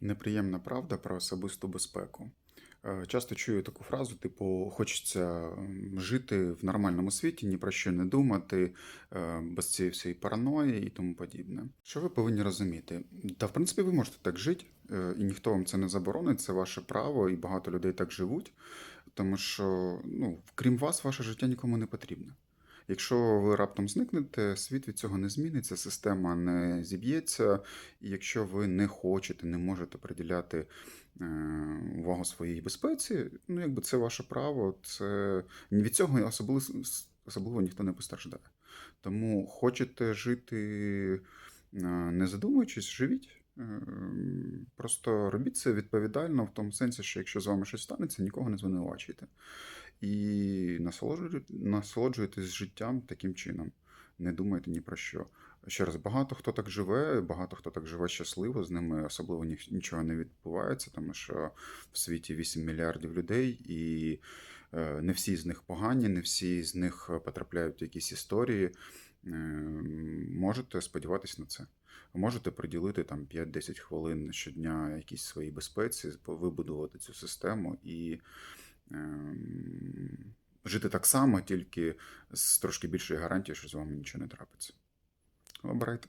Неприємна правда про особисту безпеку. Е, Часто чую таку фразу, типу, хочеться жити в нормальному світі, ні про що не думати, е, без цієї всієї параної і тому подібне. Що ви повинні розуміти? Та в принципі ви можете так жити, е, і ніхто вам це не заборонить, це ваше право, і багато людей так живуть, тому що, ну, крім вас, ваше життя нікому не потрібне. Якщо ви раптом зникнете, світ від цього не зміниться, система не зіб'ється, і якщо ви не хочете, не можете приділяти е, увагу своїй безпеці, ну якби це ваше право, це від цього особливо, особливо ніхто не постраждає. Тому хочете жити е, не задумуючись, живіть. Е, Просто робіть це відповідально в тому сенсі, що якщо з вами щось станеться, нікого не звинувачуйте. І насолоджуйтесь життям таким чином. Не думайте ні про що. Ще раз, багато хто так живе, багато хто так живе щасливо, з ними особливо нічого не відбувається, тому що в світі 8 мільярдів людей, і е, не всі з них погані, не всі з них потрапляють в якісь історії. Можете сподіватися на це. Можете приділити там 5-10 хвилин щодня якійсь своїй безпеці, вибудувати цю систему і ем, жити так само, тільки з трошки більшою гарантією, що з вами нічого не трапиться. Обирайте.